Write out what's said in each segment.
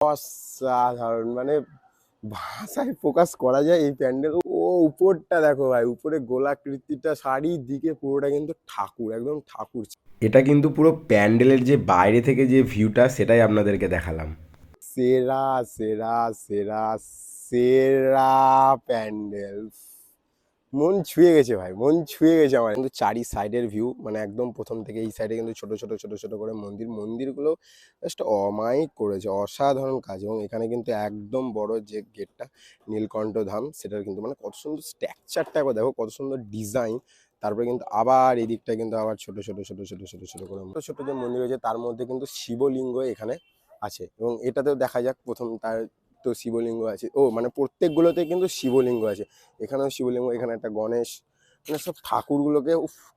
অসাধারণ। মানে ভাষায় ফোকাস করা যায় এই প্যান্ডেল। ও উপরটা দেখো ভাই উপরে গোলাকৃতিটা চারিদিকে পুরোটা কিন্তু ঠাকুর একদম ঠাকুর। এটা কিন্তু পুরো প্যান্ডেলের যে বাইরে থেকে যে ভিউটা সেটাই আপনাদেরকে দেখালাম। সেরা সেরা সেরা সেরা প্যান্ডেল। মন ছুঁয়ে গেছে ভাই, মন ছুঁয়ে গেছে আমার। কিন্তু চারি সাইডের ভিউ মানে একদম প্রথম থেকে এই সাইডে কিন্তু ছোট ছোট ছোট ছোট করে মন্দির। মন্দিরগুলো জাস্ট অমায়িক করেছে, অসাধারণ কাজ। এবং এখানে কিন্তু একদম বড় যে গেটটা নীলকণ্ঠ ধাম, সেটার কিন্তু মানে কত সুন্দর স্ট্রাকচারটা একবার দেখো, কত সুন্দর ডিজাইন তারপরে কিন্তু আবার এই দিকটা কিন্তু আবার ছোট ছোট ছোট ছোট ছোট ছোট করে ছোট ছোট যে মন্দির রয়েছে, তার মধ্যে কিন্তু শিবলিঙ্গ এখানে আছে। এবং এটাতেও দেখা যাক প্রথম তার তো শিবলিঙ্গ আছে। ও মানে প্রত্যেকগুলোতে কিন্তু শিবলিঙ্গ আছে। এখানেও শিবলিঙ্গ, এখানে একটা গণেশ। মানে সব ঠাকুরগুলোকে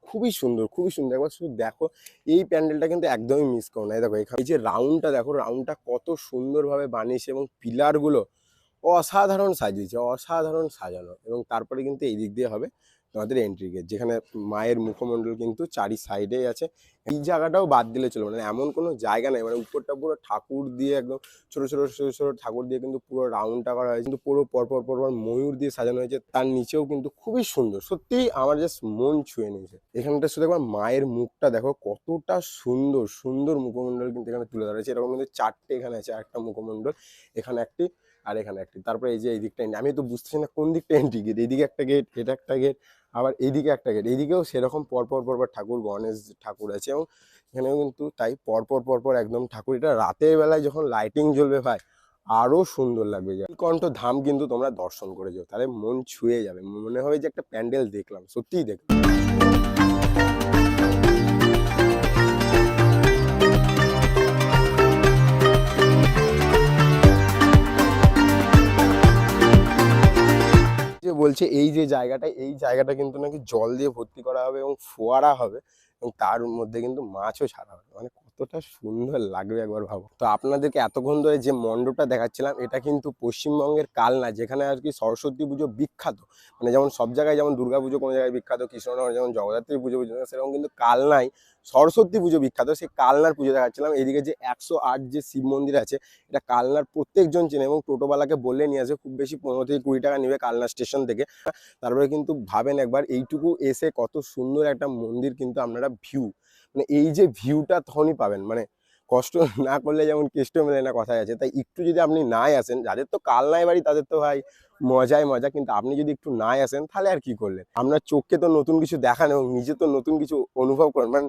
খুবই সুন্দর খুবই সুন্দর। একবার শুধু দেখো, এই প্যান্ডেলটা কিন্তু একদমই মিস করো না। দেখো, এখানে এই যে রাউন্ডটা দেখো রাউন্ডটা কত সুন্দরভাবে বানিয়েছে এবং পিলারগুলো অসাধারণ সাজিয়েছে, অসাধারণ সাজানো। এবং তারপরে কিন্তু এই দিক দিয়ে হবে তোমাদের এন্ট্রি গেট যেখানে মায়ের মুখমণ্ডল কিন্তু চারি সাইডেই আছে। এই জায়গাটাও বাদ দিলে চলবে মানে এমন কোনো জায়গা নেই মানে উপরটা পুরো ঠাকুর দিয়ে একদম ছোট ছোট ছোট ছোট ঠাকুর দিয়ে কিন্তু পুরো রাউন্ডটা করা হয়েছে, কিন্তু পুরো পরপর পরপর ময়ূর দিয়ে সাজানো হয়েছে, তার নিচেও কিন্তু খুবই সুন্দর। সত্যিই আমার জাস্ট মন ছুঁয়ে নিয়েছে। এখানটা শুধু একবার মায়ের মুখটা দেখো, কতটা সুন্দর সুন্দর মুখমণ্ডল কিন্তু এখানে তুলে ধরা হয়েছে। এরকম কিন্তু চারটে এখানে আছে, একটা মুখমণ্ডল, এখানে একটি, আর এখানে একটি। তারপরে এই যে এই দিকটা। আমি তো বুঝতেছি না কোন দিকটা এন্ট্রি গেট এইদিকে একটা গেট এটা একটা গেট আবার এইদিকে একটা গেট এইদিকেও সেরকম পরপর পরপর ঠাকুর, গণেশ ঠাকুর আছে এবং এখানেও কিন্তু তাই পরপর পরপর একদম ঠাকুর। এটা রাতের বেলায় যখন লাইটিং জ্বলবে ভাই আরও সুন্দর লাগবে কণ্ঠ ধাম কিন্তু তোমরা দর্শন করে যাও, তাহলে মন ছুঁয়ে যাবে। মনে হবে যে একটা প্যান্ডেল দেখলাম, সত্যিই দেখলাম। বলছে এই যে জায়গাটা, এই জায়গাটা কিন্তু নাকি জল দিয়ে ভর্তি করা হবে এবং ফোয়ারা হবে এবং তার মধ্যে কিন্তু মাছও ছাড়া হবে। মানে কতটা সুন্দর লাগবে একবার ভাবো। তো আপনাদেরকে এতক্ষণ ধরে যে মণ্ডপটা দেখাচ্ছিলাম, এটা কিন্তু পশ্চিমবঙ্গের কালনা, যেখানে আর কি সরস্বতী পুজো বিখ্যাত। মানে যেমন সব জায়গায় যেমন দুর্গা পুজো কোনো জায়গায় বিখ্যাত, কৃষ্ণনগর যেমন জগদ্ধাত্রী পুজো বিখ্যাত, সেরকম কিন্তু কালনায় সরস্বতী পুজো বিখ্যাত। সেই কালনার পুজো দেখাচ্ছিলাম। এদিকে যে একশো আট যে শিব মন্দির আছে, এটা কালনার প্রত্যেকজন চেনে এবং টোটোওয়ালাকে বললে নিয়ে আসে, খুব বেশি পনেরো থেকে কুড়ি টাকা নেবে কালনা স্টেশন থেকে। তারপরে কিন্তু ভাবেন একবার, এইটুকু এসে কত সুন্দর একটা মন্দির কিন্তু আপনারা ভিউ মানে এই যে ভিউটা তখনই পাবেন। মানে কষ্ট না করলে যেমন কেষ্ট মেলে না কথাই আছে। তাই একটু যদি আপনি নাই আসেন, যাদের তো কাল নাই বাড়ি, তাদের তো ভাই মজায় মজা। কিন্তু আপনি যদি একটু নাই আসেন, তাহলে আর কি করলেন? আপনার চোখকে তো নতুন কিছু দেখান এবং নিজে তো নতুন কিছু অনুভব করেন। মানে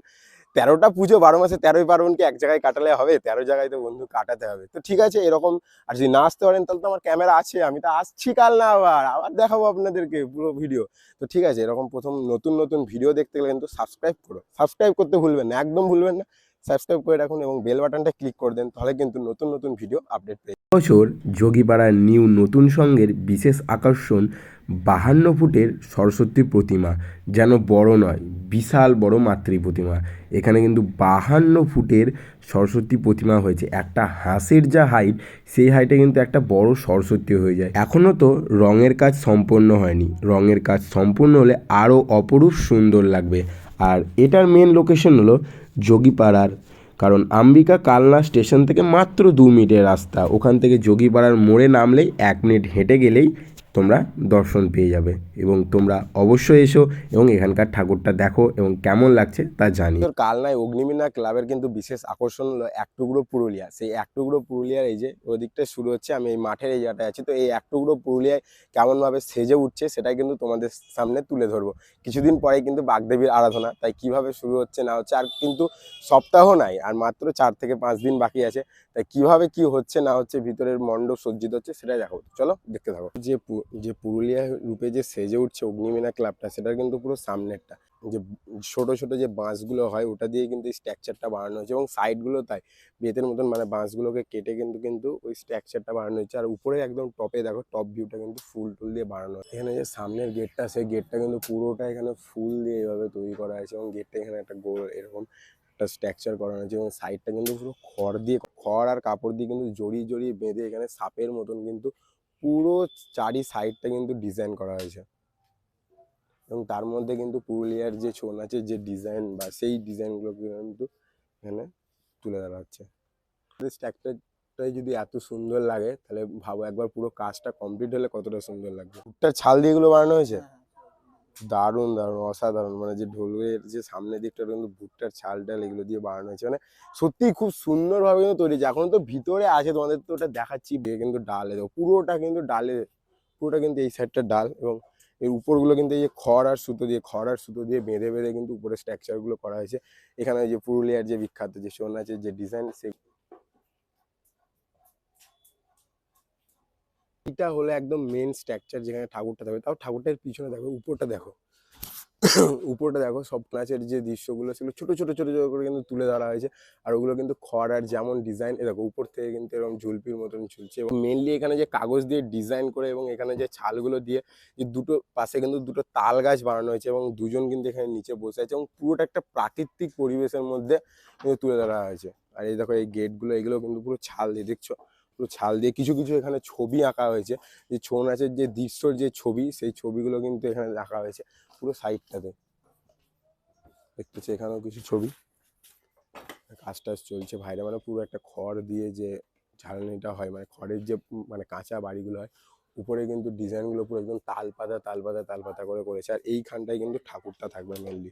তেরোটা পুজো বারো মাসে তেরোই পার্বণ কি এক জায়গায় কাটালে হবে, তেরো জায়গায় তো বন্ধু কাটাতে হবে। তো ঠিক আছে, এরকম, আর যদি না আসতে পারেন, তাহলে তো আমার ক্যামেরা আছে, আমি তো আসছি কাল না আবার আবার দেখাবো আপনাদেরকে পুরো ভিডিও তো ঠিক আছে, এরকম প্রথম নতুন নতুন ভিডিও দেখতে গেলে কিন্তু সাবস্ক্রাইব করো। সাবস্ক্রাইব করতে ভুলবেন না, একদম ভুলবেন না। সাবস্ক্রাইব করে রাখুন এবং বেল বাটনটা ক্লিক করে দেন, তাহলে কিন্তু নতুন নতুন ভিডিও আপডেট পেয়ে বছর যোগীপাড়ার নিউ নতুন সঙ্গের বিশেষ আকর্ষণ বাহান্ন ফুটের সরস্বতী প্রতিমা, যেন বড় নয়, বিশাল বড় মাতৃ প্রতিমা এখানে কিন্তু বাহান্ন ফুটের সরস্বতী প্রতিমা হয়েছে। একটা হাঁসের যা হাইট, সেই হাইটে কিন্তু একটা বড় সরস্বতী হয়ে যায়। এখনও তো রঙের কাজ সম্পন্ন হয়নি। রঙের কাজ সম্পূর্ণ হলে আরও অপরূপ সুন্দর লাগবে। আর এটার মেন লোকেশন হলো যোগীপাড়ার, কারণ আম্বিকা কালনা স্টেশন থেকে মাত্র দু মিনিটের রাস্তা। ওখান থেকে যোগীপাড়ার মোড়ে নামলেই এক মিনিট হেঁটে গেলেই তোমরা দর্শন পেয়ে যাবে এবং তোমরা অবশ্যই এসো এবং এখানকার ঠাকুরটা দেখো এবং কেমন লাগছে তা জানি তোর কালনায় অগ্নিমিনা ক্লাবের কিন্তু বিশেষ আকর্ষণ হলো এক টুকরো পুরুলিয়া। সেই এক টুকরো পুরুলিয়ার এই যে ওদিকটা শুরু হচ্ছে, আমি এই মাঠের এই জায়গাটায় আছি। তো এই এক টুকরো পুরুলিয়ায় কেমনভাবে সেজে উঠছে সেটাই কিন্তু তোমাদের সামনে তুলে ধরবো। কিছুদিন পরে কিন্তু বাগদেবীর আরাধনা, তাই কীভাবে শুরু হচ্ছে না হচ্ছে আর কিন্তু সপ্তাহ নাই, আর মাত্র চার থেকে পাঁচ দিন বাকি আছে। তাই কীভাবে কি হচ্ছে না হচ্ছে ভিতরের মণ্ডপ সজ্জিত হচ্ছে সেটাই দেখো চলো দেখতে থাকো। যে যে পুরুলিয়া রূপে যে সেজে উঠছে অগ্নিমিনা ক্লাবটা, সেটার কিন্তু পুরো সামনেরটা যে ছোট ছোট যে বাঁশগুলো হয়, ওটা দিয়ে কিন্তু স্ট্রাকচারটা বানানো হয়েছে এবং সাইডগুলো তাই, বেতের মতন মানে বাঁশগুলোকে কেটে কিন্তু কিন্তু ওই স্ট্রাকচারটা বানানো হয়েছে আর উপরে একদম টপে দেখো, টপ ভিউটা কিন্তু ফুল টুল দিয়ে বানানো। এখানে যে সামনের গেটটা, সেই গেটটা কিন্তু পুরোটা এখানে ফুল দিয়ে এভাবে তৈরি করা হয়েছে এবং গেটটা এখানে একটা গোল এরকম একটা স্ট্রাকচার করানো হয়েছে এবং সাইডটা কিন্তু পুরো খড় দিয়ে, খড় আর কাপড় দিয়ে কিন্তু জড়িয়ে জড়িয়ে বেঁধে এখানে সাপের মতন কিন্তু পুরো চারি সাইডটা কিন্তু ডিজাইন করা হয়েছে। এবং তার মধ্যে কিন্তু পুরুলিয়ার যে ছৌ নাচের যে ডিজাইন বা সেই ডিজাইনগুলো কিন্তু এখানে তুলে ধরা হচ্ছে। স্ট্রাকচার যদি এত সুন্দর লাগে, তাহলে ভাবো একবার পুরো কাজটা কমপ্লিট হলে কতটা সুন্দর লাগবে। ভুট্টার ছাল দিয়েগুলো বানানো হয়েছে? দারুণ দারুণ, অসাধারণ। মানে যে ঢোলের যে সামনের দিকটা কিন্তু ভুট্টার ছাল টাল এগুলো দিয়ে বানানো হয়েছে। মানে সত্যি খুব সুন্দরভাবে কিন্তু তৈরি হয়েছে। এখন তো ভিতরে আছে, তোমাদের তো ওটা দেখাচ্ছি। কিন্তু ডালে দেবো পুরোটা কিন্তু ডালে, পুরোটা কিন্তু এই সাইডটা ডাল এবং এর উপরগুলো কিন্তু এই যে খড় আর সুতো দিয়ে, খড় আর সুতো দিয়ে বেঁধে বেঁধে কিন্তু উপরে স্ট্রাকচারগুলো করা হয়েছে। এখানে যে পুরুলিয়ার যে বিখ্যাত যে সোন নাচের যে ডিজাইন সেই এটা হলো একদম মেন স্ট্রাকচার যেখানে ঠাকুরটা থাকবে। তাও ঠাকুরটার পিছনে দেখো, উপরটা দেখো। উপরটা দেখো, সব নাচের যে দৃশ্যগুলো সেগুলো ছোট ছোট ছোট ছোট করে কিন্তু তুলে ধরা হয়েছে। আর ওগুলো কিন্তু খড় আর যেমন ডিজাইন দেখো, উপর থেকে কিন্তু এরকম ঝুলপির মতন ঝুলছে। এবং মেনলি এখানে যে কাগজ দিয়ে ডিজাইন করে এবং এখানে যে ছালগুলো দিয়ে যে দুটো পাশে কিন্তু দুটো তাল গাছ বানানো হয়েছে এবং দুজন কিন্তু এখানে নিচে বসে আছে এবং পুরোটা একটা প্রাকৃতিক পরিবেশের মধ্যে কিন্তু তুলে ধরা হয়েছে। আর এই দেখো, এই গেটগুলো এগুলো কিন্তু পুরো ছাল দিয়ে। দেখছ? পুরো ছাল দিয়ে কিছু কিছু এখানে ছবি আঁকা হয়েছে। যে ছৌ নাচের যে দৃশ্যর যে ছবি, সেই ছবিগুলো কিন্তু এখানে রাখা হয়েছে পুরো সাইডটাতে। দেখতেছি এখানেও কিছু ছবি। কাজ টাজ চলছে ভাইরা মানে পুরো একটা খড় দিয়ে যে ঝালনিটা হয় মানে খড়ের যে মানে কাঁচা বাড়িগুলো হয়, উপরে কিন্তু ডিজাইনগুলো পুরো একদম তাল পাতা তাল পাতা তাল পাতা করে করেছে। আর এইখানটায় কিন্তু ঠাকুরটা থাকবে মেনলি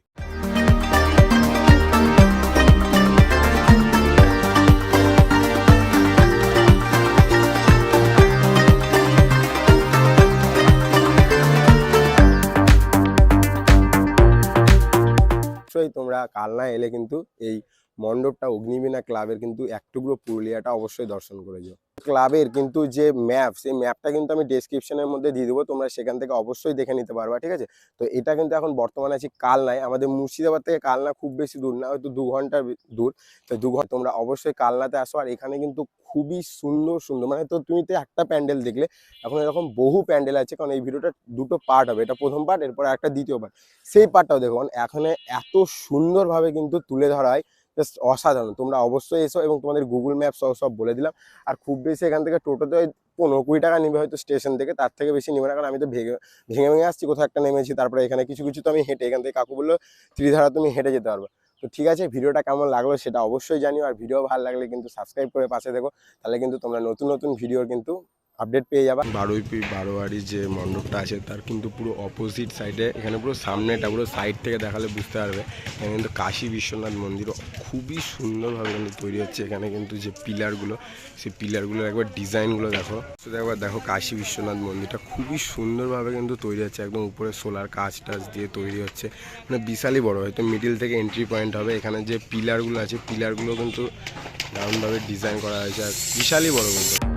কালনা এলে কিন্তু এই মণ্ডপটা অগ্নিবীণা ক্লাবের কিন্তু এক টুকরো পুরুলিয়াটা অবশ্যই দর্শন করে যাও। ক্লাবের কিন্তু যে ম্যাপ, সেই ম্যাপটা কিন্তু আমি ডেসক্রিপশনের মধ্যে দিয়ে দেবো, তোমরা সেখান থেকে অবশ্যই দেখে নিতে পারবা, ঠিক আছে? তো এটা কিন্তু এখন বর্তমানে আছি কালনায়, আমাদের মুর্শিদাবাদ থেকে কালনা খুব বেশি দূর না, হয়তো দু ঘণ্টার বি- দূর। তো দু ঘণ্টা, তোমরা অবশ্যই কালনাতে আসো, আর এখানে কিন্তু খুবই সুন্দর সুন্দর মানে তো তুমি তো একটা প্যান্ডেল দেখলে, এখন এরকম বহু প্যান্ডেল আছে, কারণ এই ভিডিওটা দুটো পার্ট হবে, এটা প্রথম পার্ট এরপর একটা দ্বিতীয় পার্ট সেই পার্টটাও দেখো, কারণ এখানে এত সুন্দরভাবে কিন্তু তুলে ধরা হয় জাস্ট অসাধারণ। তোমরা অবশ্যই এসো এবং তোমাদের গুগল ম্যাপ সব সব বলে দিলাম। আর খুব বেশি এখান থেকে টোটোতে পনেরো কুড়ি টাকা নিবে হয়তো স্টেশন থেকে, তার থেকে বেশি নিবে না। কারণ আমি তো ভেঙে ভেঙে ভেঙে আসছি, কোথাও একটা নেমেছি, তারপরে এখানে কিছু কিছু তো আমি হেঁটে এখান থেকে কাকু বলল, ত্রিধারা, তুমি হেঁটে যেতে পারবে। তো ঠিক আছে, ভিডিওটা কেমন লাগল সেটা অবশ্যই জানিও। আর ভিডিও ভালো লাগলে কিন্তু সাবস্ক্রাইব করে পাশে দেখো তাহলে কিন্তু তোমরা নতুন নতুন ভিডিওর কিন্তু আপডেট পেয়ে যাবা। বারোই পি বারোয়ারি যে মণ্ডপটা আছে, তার কিন্তু পুরো অপোজিট সাইডে এখানে পুরো সামনেটা, পুরো সাইড থেকে দেখালে বুঝতে পারবে। এখানে কিন্তু কাশী বিশ্বনাথ মন্দির খুবই সুন্দরভাবে কিন্তু তৈরি হচ্ছে। এখানে কিন্তু যে পিলারগুলো, সেই পিলারগুলোর একবার ডিজাইনগুলো দেখো। শুধু একবার দেখো কাশী বিশ্বনাথ মন্দিরটা খুবই সুন্দরভাবে কিন্তু তৈরি হচ্ছে। একদম উপরে সোলার কাজ টাচ দিয়ে তৈরি হচ্ছে। মানে বিশালই বড়, হয়তো মিডিল থেকে এন্ট্রি পয়েন্ট হবে। এখানে যে পিলারগুলো আছে, পিলারগুলো কিন্তু দারুণভাবে ডিজাইন করা হয়েছে। আর বিশালই বড় কিন্তু।